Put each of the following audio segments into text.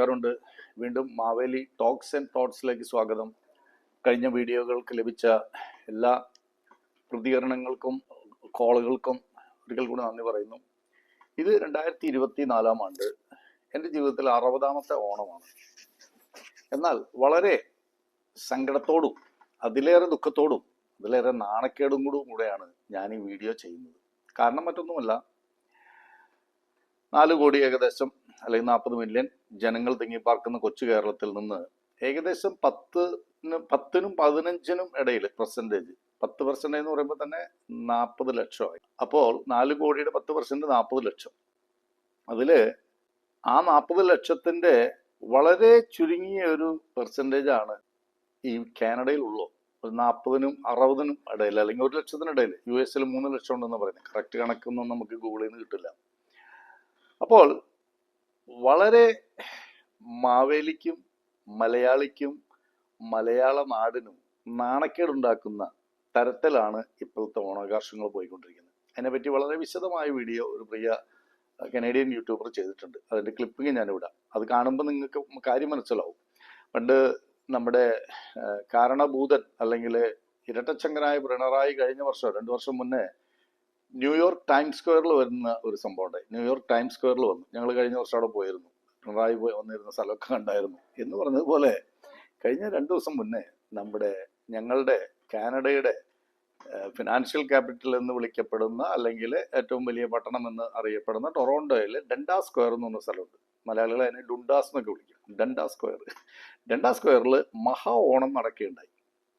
നമസ്കാരമുണ്ട്. വീണ്ടും Maveli talks and തോട്ട്സിലേക്ക് സ്വാഗതം. കഴിഞ്ഞ വീഡിയോകൾക്ക് ലഭിച്ച എല്ലാ പ്രതികരണങ്ങൾക്കും കോളുകൾക്കും ഒരിക്കൽ കൂടി നന്ദി പറയുന്നു. ഇത് രണ്ടായിരത്തി ഇരുപത്തി നാലാം ആണ്ട് എന്റെ ജീവിതത്തിൽ അറുപതാമത്തെ ഓണമാണ്. എന്നാൽ വളരെ സങ്കടത്തോടും അതിലേറെ ദുഃഖത്തോടും അതിലേറെ നാണക്കേടും കൂടും കൂടെയാണ് ഞാൻ ഈ വീഡിയോ ചെയ്യുന്നത്. കാരണം മറ്റൊന്നുമല്ല നാല് കോടി ഏകദേശം അല്ലെങ്കിൽ നാൽപ്പത് മില്യൺ ജനങ്ങൾ തിങ്ങിപ്പാർക്കുന്ന കൊച്ചു കേരളത്തിൽ നിന്ന് ഏകദേശം പത്തിന് പത്തിനും പതിനഞ്ചിനും ഇടയിൽ പെർസെന്റേജ് പത്ത് പെർസെന്റേജ് എന്ന് പറയുമ്പോൾ തന്നെ നാൽപ്പത് ലക്ഷമായി. അപ്പോൾ നാല് കോടിയുടെ പത്ത് പെർസെന്റ് നാൽപ്പത് ലക്ഷം. അതിൽ ആ നാൽപ്പത് ലക്ഷത്തിന്റെ വളരെ ചുരുങ്ങിയ ഒരു പെർസെന്റേജ് ആണ് ഈ കാനഡയിലുള്ളൂ ഒരു നാൽപ്പതിനും അറുപതിനും ഇടയിൽ അല്ലെങ്കിൽ ഒരു ലക്ഷത്തിനിടയിൽ യു എസിൽ മൂന്ന് ലക്ഷം ഉണ്ടെന്ന് പറയുന്നത്. കറക്റ്റ് കണക്കൊന്നും നമുക്ക് ഗൂഗിളിൽ നിന്ന് കിട്ടില്ല. അപ്പോൾ വളരെ മാവേലിക്കും മലയാളിക്കും മലയാള നാടിനും നാണക്കേടുണ്ടാക്കുന്ന തരത്തിലാണ് ഇപ്പോഴത്തെ ഓണാഘോഷങ്ങൾ പോയിക്കൊണ്ടിരിക്കുന്നത്. അതിനെപ്പറ്റി വളരെ വിശദമായ വീഡിയോ ഒരു പ്രിയ കനേഡിയൻ യൂട്യൂബർ ചെയ്തിട്ടുണ്ട്. അതിന്റെ ക്ലിപ്പിംഗ് ഞാൻ വിടാം അത് കാണുമ്പോൾ നിങ്ങൾക്ക് കാര്യം മനസ്സിലാവും. പണ്ട് നമ്മുടെ കാരണഭൂതൻ അല്ലെങ്കിൽ ഇരട്ടച്ചങ്കനായ പിണറായി കഴിഞ്ഞ വർഷം രണ്ടു വർഷം മുന്നേ ന്യൂയോർക്ക് ടൈംസ് സ്ക്വയറിൽ വരുന്ന ഒരു സംഭവം ഉണ്ടായി. ന്യൂയോർക്ക് ടൈംസ് സ്ക്വയറിൽ വന്നു. ഞങ്ങൾ കഴിഞ്ഞ വർഷം അവിടെ പോയിരുന്നു. പിണറായി പോയി വന്നിരുന്ന സ്ഥലമൊക്കെ കണ്ടായിരുന്നു. എന്ന് പറഞ്ഞതുപോലെ കഴിഞ്ഞ രണ്ട് ദിവസം മുന്നേ നമ്മുടെ ഞങ്ങളുടെ കാനഡയുടെ ഫിനാൻഷ്യൽ ക്യാപിറ്റൽ എന്ന് വിളിക്കപ്പെടുന്ന അല്ലെങ്കിൽ ഏറ്റവും വലിയ പട്ടണം എന്ന് അറിയപ്പെടുന്ന ടൊറോണ്ടോയിൽ ഡെൻഡാ സ്ക്വയർ എന്ന് പറഞ്ഞ സ്ഥലമുണ്ട്. മലയാളികൾ അതിനെ ഡുണ്ടാസ് എന്നൊക്കെ വിളിക്കും. ഡെൻഡാ സ്ക്വയർ ഡെൻഡാ സ്ക്വയറിൽ മഹാ ഓണം നടക്കുകയുണ്ടായി.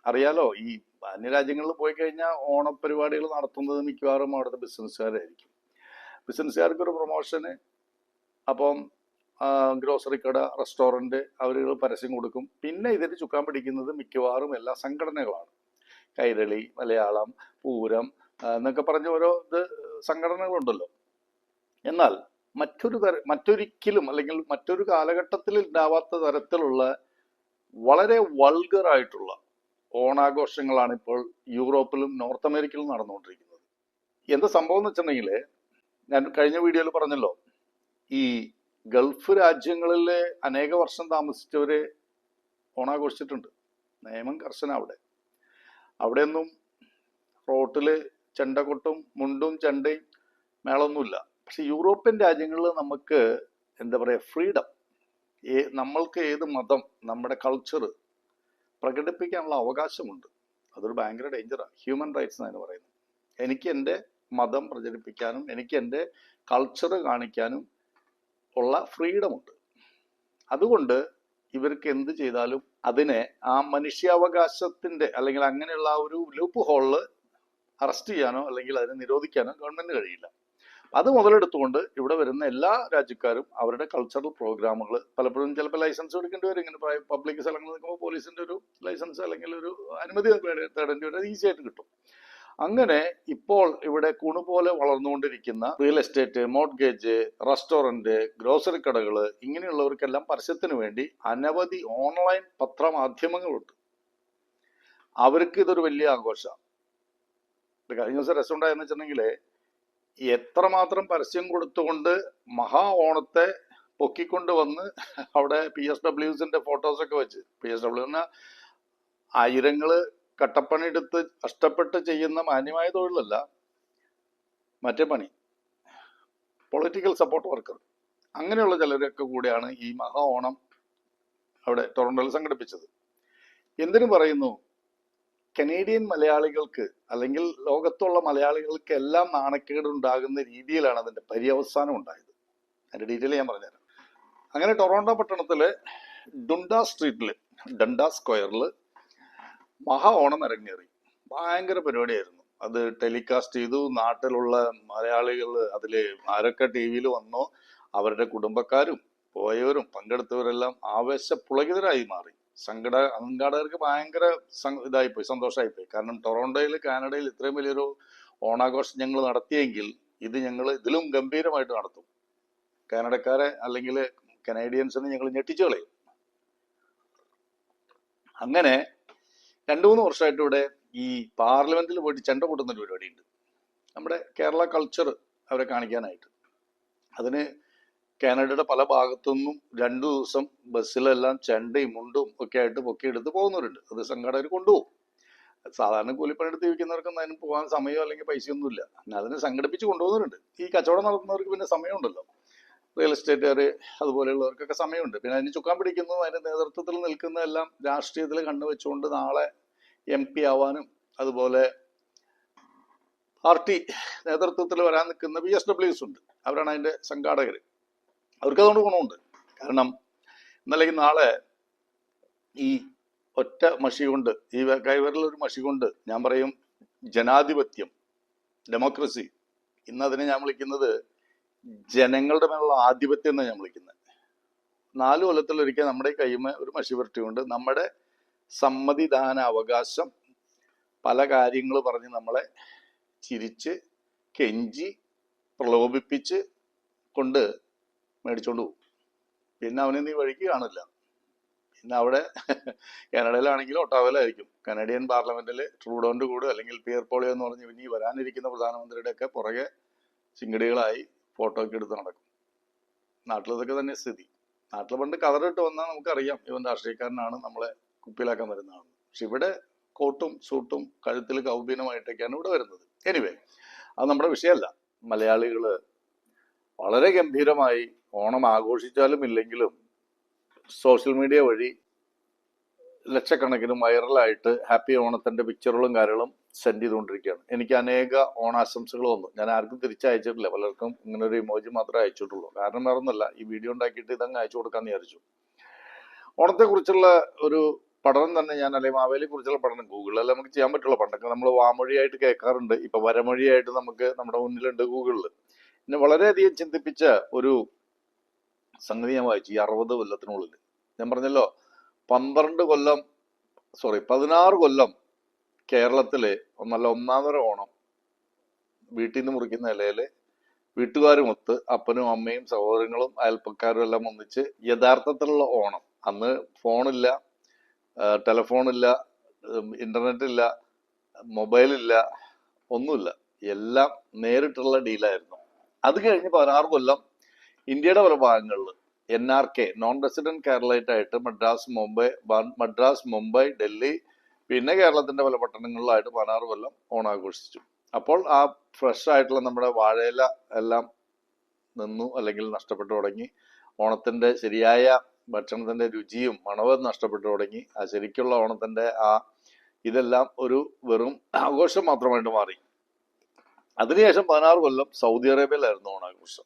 അറിയാലോ ഈ അന്യരാജ്യങ്ങളിൽ പോയി കഴിഞ്ഞാൽ ഓണപരിപാടികൾ നടത്തുന്നത് മിക്കവാറും അവിടുത്തെ ബിസിനസ്സുകാരായിരിക്കും. ബിസിനസ്സുകാർക്ക് ഒരു പ്രൊമോഷന് അപ്പം ഗ്രോസറി കട റെസ്റ്റോറന്റ് അവരുകൾ പരസ്യം കൊടുക്കും. പിന്നെ ഇതിന് ചുക്കാൻ പിടിക്കുന്നത് മിക്കവാറും എല്ലാ സംഘടനകളാണ്. കൈരളി മലയാളം പൂരം എന്നൊക്കെ പറഞ്ഞ ഓരോ ഇത് സംഘടനകളുണ്ടല്ലോ. എന്നാൽ മറ്റൊരു തര മറ്റൊരിക്കലും അല്ലെങ്കിൽ മറ്റൊരു കാലഘട്ടത്തിൽ ഉണ്ടാവാത്ത തരത്തിലുള്ള വളരെ വൾഗർ ആയിട്ടുള്ള ഓണാഘോഷങ്ങളാണ് ഇപ്പോൾ യൂറോപ്പിലും നോർത്ത് അമേരിക്കയിലും നടന്നുകൊണ്ടിരിക്കുന്നത്. എന്താ സംഭവം എന്ന് വെച്ചിട്ടുണ്ടെങ്കിൽ ഞാൻ കഴിഞ്ഞ വീഡിയോയിൽ പറഞ്ഞല്ലോ ഈ ഗൾഫ് രാജ്യങ്ങളിൽ അനേക വർഷം താമസിച്ചവര് ഓണാഘോഷിച്ചിട്ടുണ്ട്. നിയമം കർശന അവിടെ. അവിടെയൊന്നും റോട്ടിൽ ചെണ്ടകൊട്ടും മുണ്ടും ചെണ്ടയും മേളൊന്നുമില്ല. പക്ഷെ യൂറോപ്യൻ രാജ്യങ്ങളിൽ നമുക്ക് എന്താ പറയുക ഫ്രീഡം. നമ്മൾക്ക് ഏത് മതം നമ്മുടെ കൾച്ചർ പ്രകടിപ്പിക്കാനുള്ള അവകാശമുണ്ട്. അതൊരു ഭയങ്കര ഡേഞ്ചറാണ് ഹ്യൂമൻ റൈറ്റ്സ് എന്നാണ് പറയുന്നത്. എനിക്ക് എന്റെ മതം പ്രചരിപ്പിക്കാനും എനിക്ക് എന്റെ കൾച്ചർ കാണിക്കാനും ഉള്ള ഫ്രീഡമുണ്ട് അതുകൊണ്ട് ഇവർക്ക് എന്ത് ചെയ്താലും അതിനെ ആ മനുഷ്യാവകാശത്തിന്റെ അല്ലെങ്കിൽ അങ്ങനെയുള്ള ഒരു ലൂപ്പ് ഹോളിൽ അറസ്റ്റ് ചെയ്യാനോ അല്ലെങ്കിൽ അതിനെ നിരോധിക്കാനോ ഗവൺമെന്റിന് കഴിയില്ല. അത് മുതലെടുത്തുകൊണ്ട് ഇവിടെ വരുന്ന എല്ലാ രാജ്യക്കാരും അവരുടെ കൾച്ചറൽ പ്രോഗ്രാമുകൾ പലപ്പോഴും ചിലപ്പോൾ ലൈസൻസ് എടുക്കേണ്ടി വരും. ഇങ്ങനെ പബ്ലിക് സ്ഥലങ്ങളിൽ നിൽക്കുമ്പോൾ പോലീസിന്റെ ഒരു ലൈസൻസ് അല്ലെങ്കിൽ ഒരു അനുമതി തേടേ- തേടേണ്ടി വരും. ഈസി ആയിട്ട് കിട്ടും. അങ്ങനെ ഇപ്പോൾ ഇവിടെ കുണു പോലെ വളർന്നുകൊണ്ടിരിക്കുന്ന real estate mortgage restaurant grocery കടകൾ ഇങ്ങനെയുള്ളവർക്കെല്ലാം പരസ്യത്തിന് വേണ്ടി അനവധി ഓൺലൈൻ പത്രമാധ്യമങ്ങളുണ്ട്. അവർക്ക് ഇതൊരു വലിയ ആഘോഷമാണ്. കഴിഞ്ഞ ദിവസം രസമുണ്ടായെന്ന് വെച്ചിട്ടുണ്ടെങ്കിൽ എത്രമാത്രം പരസ്യം കൊടുത്തുകൊണ്ട് മഹാ ഓണത്തെ പൊക്കിക്കൊണ്ട് വന്ന് അവിടെ പി എസ് ഡബ്ല്യൂസിന്റെ ഫോട്ടോസൊക്കെ വെച്ച്. പി എസ് ഡബ്ല്യു ആയിരങ്ങൾ കട്ടപ്പണി എടുത്ത് കഷ്ടപ്പെട്ട് ചെയ്യുന്ന മാന്യമായ തൊഴിലല്ല മറ്റേ പണി. പൊളിറ്റിക്കൽ സപ്പോർട്ട് വർക്കർ അങ്ങനെയുള്ള ചിലരൊക്കെ കൂടിയാണ് ഈ മഹാ ഓണം അവിടെ ടൊറന്റോയിൽ സംഘടിപ്പിച്ചത്. എന്തിനു പറയുന്നു? കനേഡിയൻ മലയാളികൾക്ക് അല്ലെങ്കിൽ ലോകത്തുള്ള മലയാളികൾക്ക് എല്ലാം നാണക്കേട് ഉണ്ടാകുന്ന രീതിയിലാണ് അതിന്റെ പര്യവസാനം ഉണ്ടായത്. അതിന്റെ ഡീറ്റെയിൽ ഞാൻ പറഞ്ഞുതരാം. അങ്ങനെ ടൊറോണ്ടോ പട്ടണത്തിലെ ഡുണ്ട സ്ട്രീറ്റിൽ ഡണ്ടാ സ്ക്വയറിൽ മഹാ ഓണം അരങ്ങേറി. ഭയങ്കര പരിപാടിയായിരുന്നു. അത് ടെലികാസ്റ്റ് ചെയ്തു. നാട്ടിലുള്ള മലയാളികൾ അതിൽ ആരൊക്കെ ടി വിയിൽ വന്നോ അവരുടെ കുടുംബക്കാരും പോയവരും പങ്കെടുത്തവരെല്ലാം ആവേശ പുളകിതരായി മാറി. സംഘട സംഘാടകർക്ക് ഭയങ്കര ഇതായിപ്പോയി സന്തോഷമായിപ്പോയി കാരണം ടൊറോണ്ടോയിൽ കാനഡയിൽ ഇത്രയും വലിയൊരു ഓണാഘോഷം ഞങ്ങൾ നടത്തിയെങ്കിൽ ഇത് ഞങ്ങൾ ഇതിലും ഗംഭീരമായിട്ട് നടത്തും. കാനഡക്കാരെ അല്ലെങ്കിൽ കനേഡിയൻസിനെ ഞങ്ങൾ ഞെട്ടിച്ചു കളയും. അങ്ങനെ രണ്ടു മൂന്ന് വർഷമായിട്ട് ഇവിടെ ഈ പാർലമെന്റിൽ പോയിട്ട് ചെണ്ട പൊട്ടുന്ന പരിപാടിയുണ്ട്. നമ്മുടെ കേരള കൾച്ചർ അവരെ കാണിക്കാനായിട്ട്. അതിന് കാനഡയുടെ പല ഭാഗത്തുനിന്നും രണ്ടു ദിവസം ബസ്സിലെല്ലാം ചെണ്ടയും മുണ്ടും ഒക്കെ ആയിട്ട് പൊക്കി എടുത്ത് പോകുന്നവരുണ്ട്. അത് സംഘാടകർ കൊണ്ടുപോകും. സാധാരണ കൂലിപ്പണിയെടുത്ത് ജീവിക്കുന്നവർക്കൊന്നും അതിന് പോകാൻ സമയമോ അല്ലെങ്കിൽ പൈസയൊന്നുമില്ല. അതിനെ സംഘടിപ്പിച്ച് കൊണ്ടുപോകുന്നവരുണ്ട്. ഈ കച്ചവടം നടത്തുന്നവർക്ക് പിന്നെ സമയമുണ്ടല്ലോ. റിയൽ എസ്റ്റേറ്റുകാർ അതുപോലെയുള്ളവർക്കൊക്കെ സമയമുണ്ട്. പിന്നെ അതിന് ചുക്കാൻ പിടിക്കുന്നു അതിന്റെ നേതൃത്വത്തിൽ നിൽക്കുന്ന എല്ലാം രാഷ്ട്രീയത്തിൽ കണ്ണുവെച്ചുകൊണ്ട് നാളെ എം പി ആവാനും അതുപോലെ പാർട്ടി നേതൃത്വത്തിൽ വരാൻ നിൽക്കുന്ന ബി എസ് ഡബ്ല്യൂസ് ഉണ്ട്. അവരാണ് അതിന്റെ സംഘാടകർ അവർക്ക് അതുകൊണ്ട് ഗുണമുണ്ട്. കാരണം ഇന്നല്ലെങ്കിൽ നാളെ ഈ ഒറ്റ മഷി കൊണ്ട് ഈ കൈവരൽ ഒരു മഷി കൊണ്ട് ഞാൻ പറയും ജനാധിപത്യം ഡെമോക്രസി. ഇന്ന് അതിനെ ഞാൻ വിളിക്കുന്നത് ജനങ്ങളുടെ മേലുള്ള ആധിപത്യം എന്നാണ് ഞാൻ വിളിക്കുന്നത്. നാല് കൊല്ലത്തിലൊരിക്കൽ നമ്മുടെ കൈമ ഒരു മഷി പുരട്ടിയുണ്ട് നമ്മുടെ സമ്മതിദാന അവകാശം പല കാര്യങ്ങൾ പറഞ്ഞ് നമ്മളെ ചിരിച്ച് കെഞ്ചി പ്രലോഭിപ്പിച്ച് കൊണ്ട് മേടിച്ചോണ്ട് പോകും പിന്നെ അവനെ നീ വഴിക്ക് കാണില്ല. പിന്നെ അവിടെ കാനഡയിലാണെങ്കിൽ ഒട്ടാവലായിരിക്കും കനഡിയൻ പാർലമെന്റിൽ ട്രൂഡോന്റെ കൂടെ അല്ലെങ്കിൽ പിയർ പോളിയോ എന്ന് പറഞ്ഞ് ഇനി വരാനിരിക്കുന്ന പ്രധാനമന്ത്രിയുടെ ഒക്കെ പുറകെ ചിങ്കടികളായി ഫോട്ടോ ഒക്കെ എടുത്ത് നടക്കും. നാട്ടിൽ ഇതൊക്കെ തന്നെ സ്ഥിതി. നാട്ടിൽ പണ്ട് കവറിട്ട് വന്നാൽ നമുക്കറിയാം ഇവൻ രാഷ്ട്രീയക്കാരനാണ് നമ്മളെ കുപ്പിയിലാക്കാൻ വരുന്നതാണ് പക്ഷെ ഇവിടെ കോട്ടും സൂട്ടും കഴുത്തിൽ കൗബീനമായിട്ടൊക്കെയാണ് ഇവിടെ വരുന്നത്. എനിവേ അത് നമ്മുടെ വിഷയമല്ല. മലയാളികൾ വളരെ ഗംഭീരമായി ഓണം ആഘോഷിച്ചാലും ഇല്ലെങ്കിലും സോഷ്യൽ മീഡിയ വഴി ലക്ഷക്കണക്കിന് വൈറലായിട്ട് ഹാപ്പി ഓണത്തിന്റെ പിക്ചറുകളും കാര്യങ്ങളും സെൻഡ് ചെയ്തുകൊണ്ടിരിക്കുകയാണ്. എനിക്ക് അനേക ഓണാശംസകൾ വന്നു ഞാൻ ആർക്കും തിരിച്ചയച്ചിട്ടില്ല. പലർക്കും ഇങ്ങനെ ഒരു ഇമോജി മാത്രമേ അയച്ചിട്ടുള്ളൂ. കാരണം വേറെ ഒന്നല്ല ഈ വീഡിയോ ഉണ്ടാക്കിയിട്ട് ഇതങ്ങ് അയച്ചു കൊടുക്കാന്ന് വിചാരിച്ചു. ഓണത്തെക്കുറിച്ചുള്ള ഒരു പഠനം തന്നെ ഞാൻ അല്ലെങ്കിൽ മാവേലിയെ കുറിച്ചുള്ള പഠനം ഗൂഗിളിൽ നമുക്ക് ചെയ്യാൻ പറ്റുള്ള. പണ്ടൊക്കെ നമ്മൾ വാമൊഴിയായിട്ട് കേൾക്കാറുണ്ട്. ഇപ്പൊ വരമൊഴിയായിട്ട് നമുക്ക് നമ്മുടെ മുന്നിലുണ്ട് ഗൂഗിളിൽ. എന്നെ വളരെയധികം ചിന്തിപ്പിച്ച ഒരു സംഗതി ഞാൻ വായിച്ചു ഈ അറുപത് കൊല്ലത്തിനുള്ളിൽ ഞാൻ പറഞ്ഞല്ലോ പന്ത്രണ്ട് കൊല്ലം സോറി പതിനാറ് കൊല്ലം കേരളത്തിലെ നല്ല ഒന്നാമതൊരു ഓണം വീട്ടിൽ നിന്ന് മുറിക്കുന്ന ഇലയിൽ വീട്ടുകാരുമൊത്ത് അപ്പനും അമ്മയും സഹോദരങ്ങളും അയൽപ്പക്കാരും എല്ലാം ഒന്നിച്ച് യഥാർത്ഥത്തിലുള്ള ഓണം. അന്ന് ഫോണില്ല ടെലഫോണില്ല ഇന്റർനെറ്റ് ഇല്ല മൊബൈലില്ല ഒന്നുമില്ല. എല്ലാം നേരിട്ടുള്ള ഡീലായിരുന്നു. അത് കഴിഞ്ഞ് പതിനാറ് കൊല്ലം ഇന്ത്യയുടെ പല ഭാഗങ്ങളിൽ N R K non resident Keralite ആയിട്ട് മദ്രാസ് മുംബൈ മദ്രാസ് മുംബൈ ഡൽഹി പിന്നെ കേരളത്തിന്റെ പല പട്ടണങ്ങളിലായിട്ട് പതിനാറ് കൊല്ലം ഓണാഘോഷിച്ചു അപ്പോൾ ആ ഫ്രഷ് ആയിട്ടുള്ള നമ്മുടെ വാഴയില എല്ലാം നിന്നു അല്ലെങ്കിൽ നഷ്ടപ്പെട്ടു തുടങ്ങി. ഓണത്തിന്റെ ശരിയായ ഭക്ഷണത്തിന്റെ രുചിയും മണവും നഷ്ടപ്പെട്ടു തുടങ്ങി. ആ ശരിക്കുള്ള ഓണത്തിന്റെ ആ ഇതെല്ലാം ഒരു വെറും ആഘോഷം മാത്രമായിട്ട് മാറി. അതിനുശേഷം പതിനാറ് കൊല്ലം സൗദി അറേബ്യയിലായിരുന്നു ഓണാഘോഷം.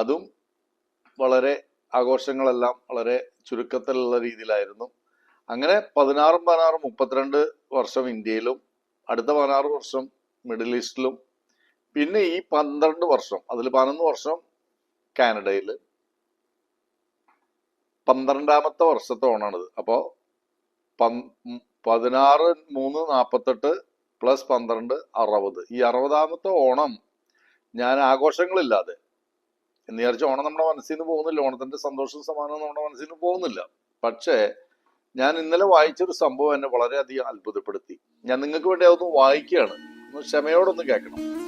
അതും വളരെ ആഘോഷങ്ങളെല്ലാം വളരെ ചുരുക്കത്തിലുള്ള രീതിയിലായിരുന്നു. അങ്ങനെ പതിനാറും പതിനാറും മുപ്പത്തിരണ്ട് വർഷം ഇന്ത്യയിലും അടുത്ത പതിനാറ് വർഷം മിഡിൽ ഈസ്റ്റിലും പിന്നെ ഈ പന്ത്രണ്ട് വർഷം അതിൽ പതിനൊന്ന് വർഷം കാനഡയിൽ പന്ത്രണ്ടാമത്തെ വർഷത്തെ ഓണാണിത്. അപ്പോൾ പതിനാറ് മൂന്ന് നാൽപ്പത്തെട്ട് പ്ലസ് പന്ത്രണ്ട് അറുപത്. ഈ അറുപതാമത്തെ ഓണം ഞാൻ ആഘോഷങ്ങളില്ലാതെ എന്ന് വിചാരിച്ച ഓണം നമ്മുടെ മനസ്സിൽ നിന്ന് പോകുന്നില്ല. ഓണത്തിന്റെ സന്തോഷം സമാനവും നമ്മുടെ മനസ്സിൽ നിന്ന് പോകുന്നില്ല. പക്ഷേ ഞാൻ ഇന്നലെ വായിച്ചൊരു സംഭവം എന്നെ വളരെയധികം അത്ഭുതപ്പെടുത്തി. ഞാൻ നിങ്ങൾക്ക് വേണ്ടി അതൊന്ന് വായിക്കുകയാണ്. ഒന്ന് ക്ഷമയോടൊന്ന് കേൾക്കണം.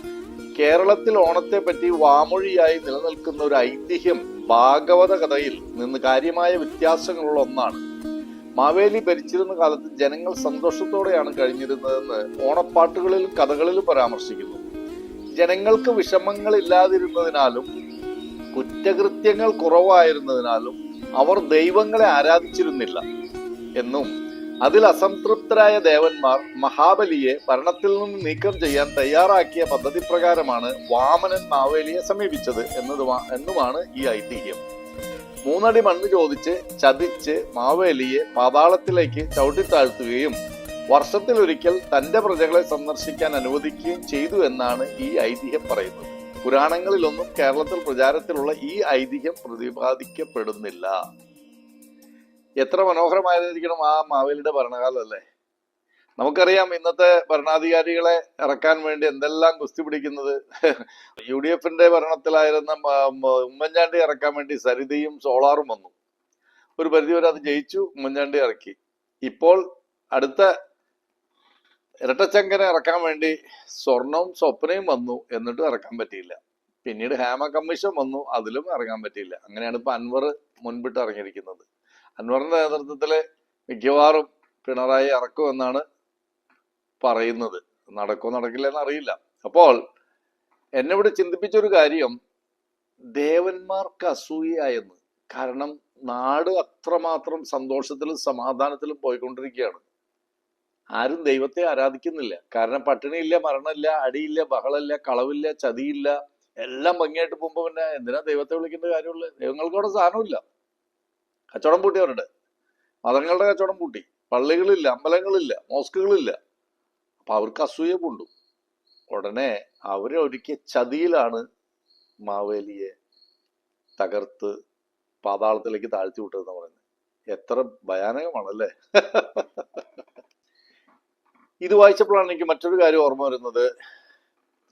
കേരളത്തിൽ ഓണത്തെ പറ്റി വാമൊഴിയായി നിലനിൽക്കുന്ന ഒരു ഐതിഹ്യം ഭാഗവത കഥയിൽ നിന്ന് കാര്യമായ വ്യത്യാസങ്ങളുള്ള ഒന്നാണ്. മാവേലി ഭരിച്ചിരുന്ന കാലത്ത് ജനങ്ങൾ സന്തോഷത്തോടെയാണ് കഴിഞ്ഞിരുന്നതെന്ന് ഓണപ്പാട്ടുകളിലും കഥകളിലും പരാമർശിക്കുന്നു. ജനങ്ങൾക്ക് വിഷമങ്ങൾ ഇല്ലാതിരുന്നതിനാലും കുറ്റകൃത്യങ്ങൾ കുറവായിരുന്നതിനാലും അവർ ദൈവങ്ങളെ ആരാധിച്ചിരുന്നില്ല എന്നും അതിൽ അസംതൃപ്തരായ ദേവന്മാർ മഹാബലിയെ ഭരണത്തിൽ നിന്ന് നീക്കം ചെയ്യാൻ തയ്യാറാക്കിയ പദ്ധതി പ്രകാരമാണ് വാമനൻ മാവേലിയെ സമീപിച്ചത് എന്നതുമാ എന്നുമാണ് ഈ ഐതിഹ്യം. മൂന്നടി മണ്ണ് ചോദിച്ച് ചതിച്ച് മാവേലിയെ പാതാളത്തിലേക്ക് ചവിട്ടിത്താഴ്ത്തുകയും വർഷത്തിലൊരിക്കൽ തന്റെ പ്രജകളെ സന്ദർശിക്കാൻ അനുവദിക്കുകയും ചെയ്തു എന്നാണ് ഈ ഐതിഹ്യം പറയുന്നത്. പുരാണങ്ങളിലൊന്നും കേരളത്തിൽ പ്രചാരത്തിലുള്ള ഈ ഐതിഹ്യം പ്രതിപാദിക്കപ്പെടുന്നില്ല. എത്ര മനോഹരമായിരിക്കണം ആ മാവേലിയുടെ ഭരണകാലം അല്ലേ? നമുക്കറിയാം ഇന്നത്തെ ഭരണാധികാരികളെ ഇറക്കാൻ വേണ്ടി എന്തെല്ലാം കുസ്തി പിടിക്കുന്നത്. യു ഡി എഫിന്റെ ഭരണത്തിലായിരുന്ന ഉമ്മൻചാണ്ടി ഇറക്കാൻ വേണ്ടി സരിതയും സോളാറും വന്നു. ഒരു പരിധിവരെ അത് ജയിച്ചു ഉമ്മൻചാണ്ടി ഇറക്കി. ഇപ്പോൾ അടുത്ത ഇരട്ടച്ചങ്കനെ ഇറക്കാൻ വേണ്ടി സ്വർണവും സ്വപ്നയും വന്നു എന്നിട്ടും ഇറക്കാൻ പറ്റിയില്ല. പിന്നീട് ഹേമ കമ്മീഷൻ വന്നു അതിലും ഇറങ്ങാൻ പറ്റിയില്ല. അങ്ങനെയാണ് ഇപ്പൊ അൻവർ മുൻപിട്ട് ഇറങ്ങിയിരിക്കുന്നത്. അൻവറിന്റെ നേതൃത്വത്തിൽ മിക്കവാറും പിണറായി ഇറക്കുമെന്നാണ് പറയുന്നത്. നടക്കോ നടക്കില്ല എന്ന് അറിയില്ല. അപ്പോൾ എന്നെ ഇവിടെ ചിന്തിപ്പിച്ചൊരു കാര്യം ദേവന്മാർക്ക് അസൂയായെന്ന് കാരണം നാട് അത്രമാത്രം സന്തോഷത്തിലും സമാധാനത്തിലും പോയിക്കൊണ്ടിരിക്കുകയാണ്. ആരും ദൈവത്തെ ആരാധിക്കുന്നില്ല. കാരണം പട്ടിണിയില്ല മരണമില്ല അടിയില്ല ബഹളമില്ല കളവില്ല ചതിയില്ല എല്ലാം ഭംഗിയായിട്ട് പോകുമ്പോ പിന്നെ എന്തിനാ ദൈവത്തെ വിളിക്കേണ്ട കാര്യമുള്ളത് ദൈവങ്ങൾക്കവിടെ സാധനമില്ല കച്ചവടം പൂട്ടിയവരുടെ മതങ്ങളുടെ കച്ചവടം പൂട്ടി. പള്ളികളില്ല അമ്പലങ്ങളില്ല മോസ്കുകളില്ല. അപ്പൊ അവർക്ക് അസൂയ പൂണ്ടു. ഉടനെ അവരെ ഒരുക്കിയ ചതിയിലാണ് മാവേലിയെ തകർത്ത് പാതാളത്തിലേക്ക് താഴ്ത്തി വിട്ടതെന്ന് പറയുന്നത്. എത്ര ഭയാനകമാണല്ലേ? ഇത് വായിച്ചപ്പോഴാണ് എനിക്ക് മറ്റൊരു കാര്യം ഓർമ്മ വരുന്നത്.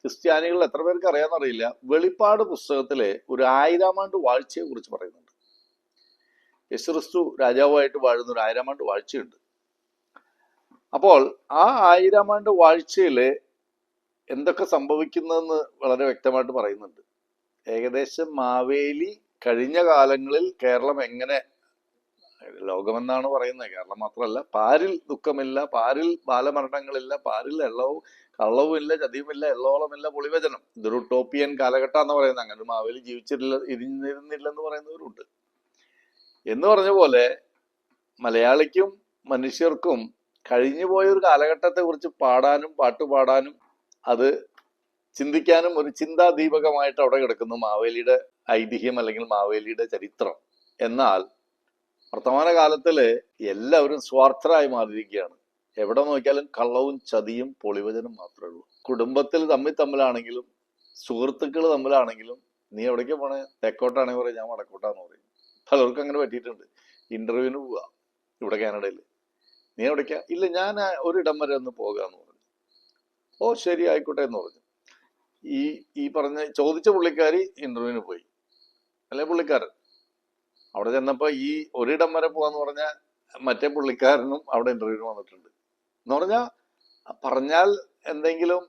ക്രിസ്ത്യാനികൾ എത്ര പേർക്ക് അറിയാമെന്നറിയില്ല വെളിപ്പാട് പുസ്തകത്തിലെ ഒരു ആയിരം ആണ്ട് വാഴ്ചയെ കുറിച്ച് പറയുന്നുണ്ട്. യേശുക്രിസ്തു രാജാവായിട്ട് വാഴുന്ന ഒരു ആയിരം ആണ്ട് വാഴ്ചയുണ്ട്. അപ്പോൾ ആ ആയിരം ആണ്ട് വാഴ്ചയിൽ എന്തൊക്കെ സംഭവിക്കുന്നതെന്ന് വളരെ വ്യക്തമായിട്ട് പറയുന്നുണ്ട്. ഏകദേശം മാവേലി കഴിഞ്ഞ കാലങ്ങളിൽ കേരളം എങ്ങനെ ലോകമെന്നാണ് പറയുന്നത്. കേരളം മാത്രമല്ല പാരിൽ ദുഃഖമില്ല പാരിൽ ബാലമരണങ്ങളില്ല പാരിൽ എള്ളവും കള്ളവുമില്ല ചതിയുമില്ല എള്ളോളമില്ല പൊളിവചനം. ഇതൊരു ടോപ്പിയൻ കാലഘട്ടം എന്ന് പറയുന്നത്. അങ്ങനെ ഒരു മാവേലി ജീവിച്ചിട്ടില്ല ഇരുന്നിരുന്നില്ലെന്ന് പറയുന്നവരുണ്ട്. എന്ന് പറഞ്ഞ പോലെ മലയാളിക്കും മനുഷ്യർക്കും കഴിഞ്ഞു പോയ ഒരു കാലഘട്ടത്തെ കുറിച്ച് പാടാനും പാട്ടുപാടാനും അത് ചിന്തിക്കാനും ഒരു ചിന്താദീപകമായിട്ട് അവിടെ കിടക്കുന്നു മാവേലിയുടെ ഐതിഹ്യം അല്ലെങ്കിൽ മാവേലിയുടെ ചരിത്രം. എന്നാൽ വർത്തമാന കാലത്തിൽ എല്ലാവരും സ്വാർത്ഥരായി മാറിയിരിക്കുകയാണ്. എവിടെ നോക്കിയാലും കള്ളവും ചതിയും പൊളിവചനം മാത്രമേ ഉള്ളൂ. കുടുംബത്തിൽ തമ്മിൽ തമ്മിലാണെങ്കിലും സുഹൃത്തുക്കൾ തമ്മിലാണെങ്കിലും നീ എവിടേക്ക് പോണേ? തെക്കോട്ടാണെങ്കിൽ പറയും ഞാൻ വടക്കോട്ടാന്ന് പറയും. പലർക്കും അങ്ങനെ പറ്റിയിട്ടുണ്ട്. ഇന്റർവ്യൂവിന് പോവാ ഇവിടെ കാനഡയിൽ നീ എവിടേക്കാ? ഇല്ല ഞാൻ ഒരിടം വരെ ഒന്ന് പോകാന്ന് പറഞ്ഞു. ഓ ശരി ആയിക്കോട്ടെ എന്ന് പറഞ്ഞു. ഈ ഈ പറഞ്ഞ ചോദിച്ച പുള്ളിക്കാരി ഇന്റർവ്യൂവിന് പോയി. അല്ലെ പുള്ളിക്കാരൻ? അവിടെ ചെന്നപ്പോ ഈ ഒരിടം വരെ പോവാന്ന് പറഞ്ഞ മറ്റേ പുള്ളിക്കാരനും അവിടെ ഇന്റർവ്യൂ വന്നിട്ടുണ്ട്. എന്ന് പറഞ്ഞാൽ പറഞ്ഞാൽ എന്തെങ്കിലും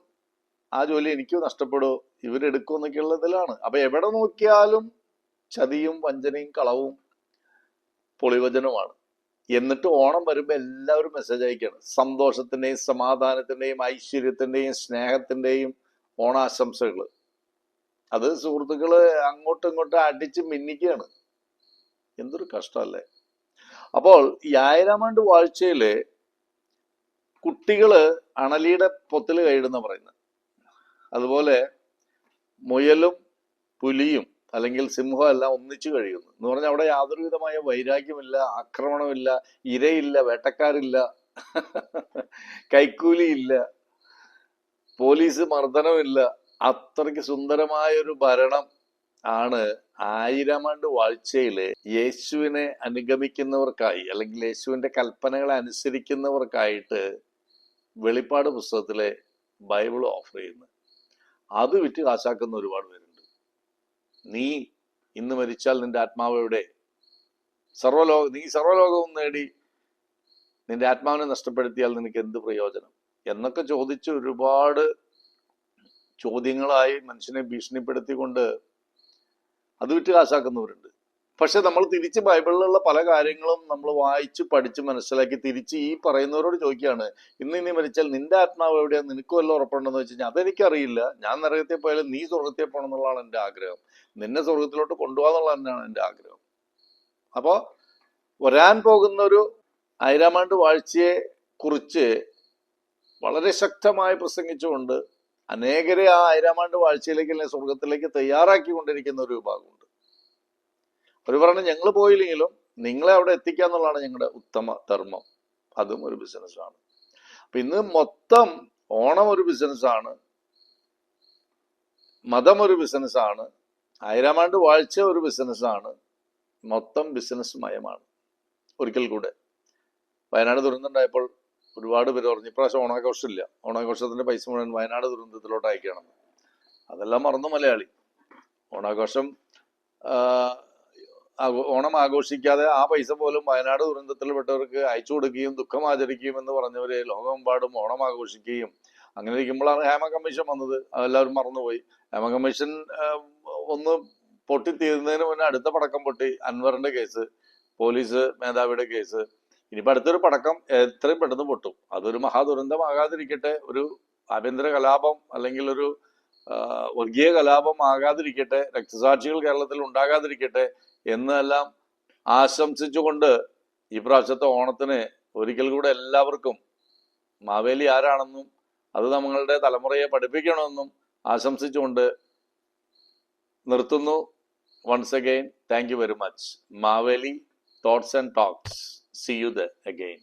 ആ ജോലി എനിക്കും നഷ്ടപ്പെടുമോ ഇവരെടുക്കും എന്നൊക്കെയുള്ള ഇതിലാണ്. അപ്പൊ എവിടെ നോക്കിയാലും ചതിയും വഞ്ചനയും കളവും പൊളിവചനവുമാണ്. എന്നിട്ട് ഓണം വരുമ്പോൾ എല്ലാവരും മെസ്സേജ് അയക്കുകയാണ് സന്തോഷത്തിന്റെയും സമാധാനത്തിന്റെയും ഐശ്വര്യത്തിന്റെയും സ്നേഹത്തിന്റെയും ഓണാശംസകൾ അത് സുഹൃത്തുക്കൾ അങ്ങോട്ടും ഇങ്ങോട്ടും അടിച്ച് മിന്നിക്കുകയാണ് എന്തൊരു കഷ്ടമല്ലേ? അപ്പോൾ ഈ ആയിരം ആണ്ട് വാഴ്ചയിൽ കുട്ടികൾ അണലിയുടെ പൊത്തിൽ കൈയിടുന്ന പറയുന്നത്. അതുപോലെ മുയലും പുലിയും അല്ലെങ്കിൽ സിംഹം എല്ലാം ഒന്നിച്ചു കഴിയുന്നു. എന്ന് പറഞ്ഞാൽ അവിടെ യാതൊരു വിധമായ വൈരാഗ്യമില്ല ആക്രമണമില്ല ഇരയില്ല വേട്ടക്കാരില്ല കൈക്കൂലിയില്ല പോലീസ് മർദ്ദനമില്ല. അത്രയ്ക്ക് സുന്ദരമായൊരു ഭരണം ആണ് ആയിരം ആണ്ട് വാഴ്ചയിൽ യേശുവിനെ അനുഗമിക്കുന്നവർക്കായി അല്ലെങ്കിൽ യേശുവിന്റെ കൽപ്പനകളെ അനുസരിക്കുന്നവർക്കായിട്ട് വെളിപ്പാട് പുസ്തകത്തിലെ ബൈബിൾ ഓഫർ ചെയ്യുന്നത് അത് വിറ്റ് കാശാക്കുന്ന ഒരുപാട് പേരുണ്ട്. നീ ഇന്ന് മരിച്ചാൽ നിന്റെ ആത്മാവ് എവിടെ? സർവലോക നീ സർവലോകവും നേടി നിന്റെ ആത്മാവിനെ നഷ്ടപ്പെടുത്തിയാൽ നിനക്ക് എന്ത് പ്രയോജനം? എന്നൊക്കെ ചോദിച്ച് ഒരുപാട് ചോദ്യങ്ങളായി മനുഷ്യനെ ഭീഷണിപ്പെടുത്തിക്കൊണ്ട് അത് വിറ്റ് കാശാക്കുന്നവരുണ്ട്. പക്ഷെ നമ്മൾ തിരിച്ച് ബൈബിളിലുള്ള പല കാര്യങ്ങളും നമ്മൾ വായിച്ച് പഠിച്ച് മനസ്സിലാക്കി തിരിച്ച് ഈ പറയുന്നവരോട് ചോദിക്കുകയാണ് ഇന്ന് ഇനി മരിച്ചാൽ നിന്റെ ആത്മാവ് എവിടെയാണ് നിനക്ക് വല്ല ഉറപ്പുണ്ടെന്ന് വെച്ച് കഴിഞ്ഞാൽ അതെനിക്കറിയില്ല. ഞാൻ നരകത്തിൽ പോയാലും നീ സ്വർഗത്തിൽ പോകണം എന്നുള്ളതാണ് എന്റെ ആഗ്രഹം. നിന്നെ സ്വർഗത്തിലോട്ട് കൊണ്ടുപോകാന്നുള്ള തന്നെയാണ് എന്റെ ആഗ്രഹം. അപ്പോൾ വരാൻ പോകുന്ന ഒരു ഐരാമാണ്ട് വാഴ്ചയെ കുറിച്ച് വളരെ ശക്തമായി പ്രസംഗിച്ചുകൊണ്ട് അനേകരെ ആ ആയിരാമാണ്ട് വാഴ്ചയിലേക്ക് അല്ലെങ്കിൽ സ്വർഗത്തിലേക്ക് തയ്യാറാക്കി കൊണ്ടിരിക്കുന്ന ഒരു വിഭാഗമുണ്ട്. അവർ പറഞ്ഞു ഞങ്ങൾ പോയില്ലെങ്കിലും നിങ്ങളെ അവിടെ എത്തിക്കുക എന്നുള്ളതാണ് ഞങ്ങളുടെ ഉത്തമ ധർമ്മം. അതും ഒരു ബിസിനസ്സാണ്. അപ്പൊ ഇന്ന് മൊത്തം ഓണം ഒരു ബിസിനസ്സാണ്. മതം ഒരു ബിസിനസ്സാണ്. ആയിരം ആണ്ട് വാഴ്ച ഒരു ബിസിനസ്സാണ്. മൊത്തം ബിസിനസ് മയമാണ്. ഒരിക്കൽ കൂടെ. വയനാട് ദുരന്തമുണ്ടായപ്പോൾ ഒരുപാട് പേര് പറഞ്ഞു ഇപ്രാവശ്യം ഓണാഘോഷമില്ല. ഓണാഘോഷത്തിന്റെ പൈസ മുഴുവൻ വയനാട് ദുരന്തത്തിലോട്ട് അയക്കണം അതെല്ലാം മറന്നു മലയാളി. ഓണാഘോഷം ഓണം ആഘോഷിക്കാതെ ആ പൈസ പോലും വയനാട് ദുരന്തത്തിൽപ്പെട്ടവർക്ക് അയച്ചു കൊടുക്കുകയും ദുഃഖം ആചരിക്കുകയും എന്ന് പറഞ്ഞവര് ലോകമെമ്പാടും ഓണം ആഘോഷിക്കുകയും അങ്ങനെ ഇരിക്കുമ്പോഴാണ് ഹേമ കമ്മീഷൻ വന്നത്. അതെല്ലാവരും മറന്നുപോയി. ഹേമ കമ്മീഷൻ ഒന്ന് പൊട്ടിത്തീരുന്നതിന് മുന്നേ അടുത്ത പടക്കം പൊട്ടി അൻവറിന്റെ കേസ് പോലീസ് മേധാവിയുടെ കേസ്. ഇനിയിപ്പോ അടുത്തൊരു പടക്കം എത്രയും പെട്ടെന്ന് പൊട്ടും. അതൊരു മഹാദുരന്തമാകാതിരിക്കട്ടെ ഒരു ആഭ്യന്തര കലാപം അല്ലെങ്കിൽ ഒരു വർഗീയ കലാപം ആകാതിരിക്കട്ടെ രക്തസാക്ഷികൾ കേരളത്തിൽ ഉണ്ടാകാതിരിക്കട്ടെ എന്നെല്ലാം ആശംസിച്ചുകൊണ്ട് ഈ പ്രാവശ്യത്തെ ഓണത്തിന് ഒരിക്കൽ കൂടെ എല്ലാവർക്കും മാവേലി ആരാണെന്നും അത് നമ്മളുടെ തലമുറയെ പഠിപ്പിക്കണമെന്നും ആശംസിച്ചുകൊണ്ട് നിർത്തുന്നു. Once again thank you very much Maveli thoughts and talks see you the again